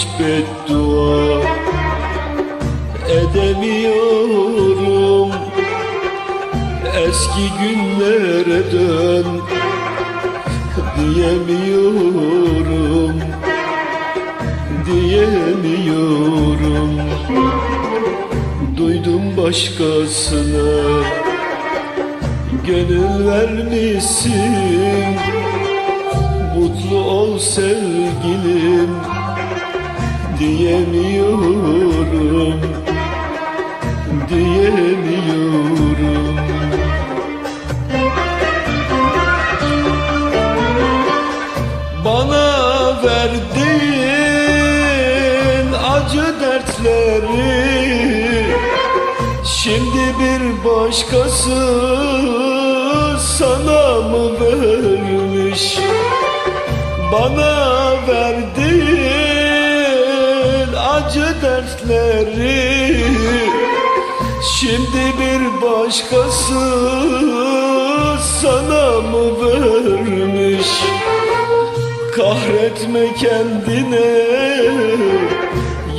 hiç beddua. Edemiyorum. Eski günlere dön. Diyemiyorum. Diyemiyorum. Duydum başkasına. Gönül vermişsin. Mutlu ol sevgilim Diyemiyorum Diyemiyorum. Bana verdiğin acı dertleri Şimdi bir başkası sana mı vermiş? Bana verdiğin acı dertleri. Şimdi bir başkası sana mı vermiş? Kahretme kendine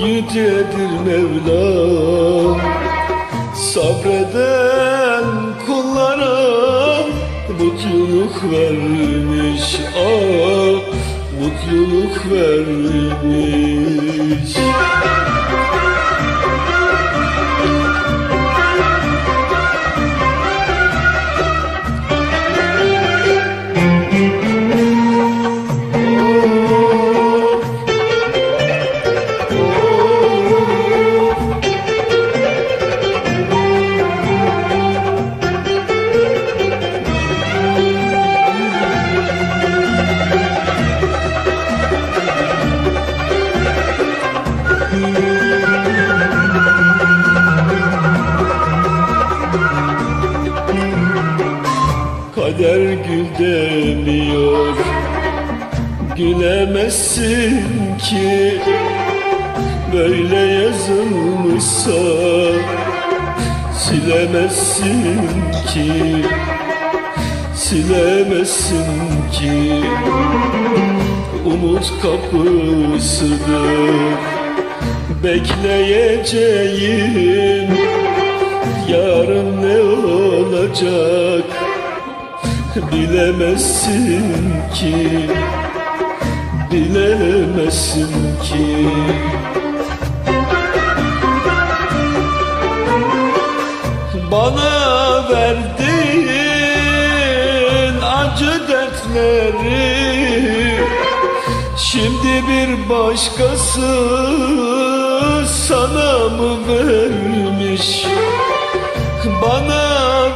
Yücedir Mevlam. Sabreden kullara Mutluluk vermiş. Ah mutluluk vermiş Kader gül demiyor Gülemezsin ki. Böyle yazılmışsa Silemezsin ki. Silemezsin ki. Umut kapısıdır. Bekleyeceğim. Yarın ne olacak Bilemezsin ki Bilemezsin ki. Bana verdiğin acı dertleri Şimdi bir başkası sana mı vermiş? Bana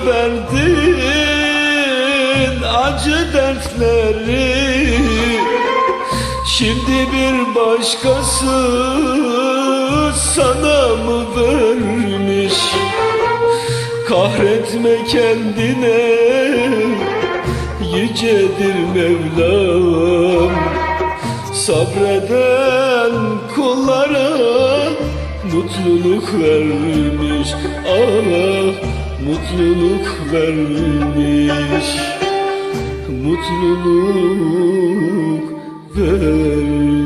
verdiğin acı dertleri. Şimdi bir başkası sana mı vermiş? Kahretme kendine Yücedir Mevlam. Sabreden kullara Mutluluk vermiş. Ah mutluluk vermiş mutluluk ver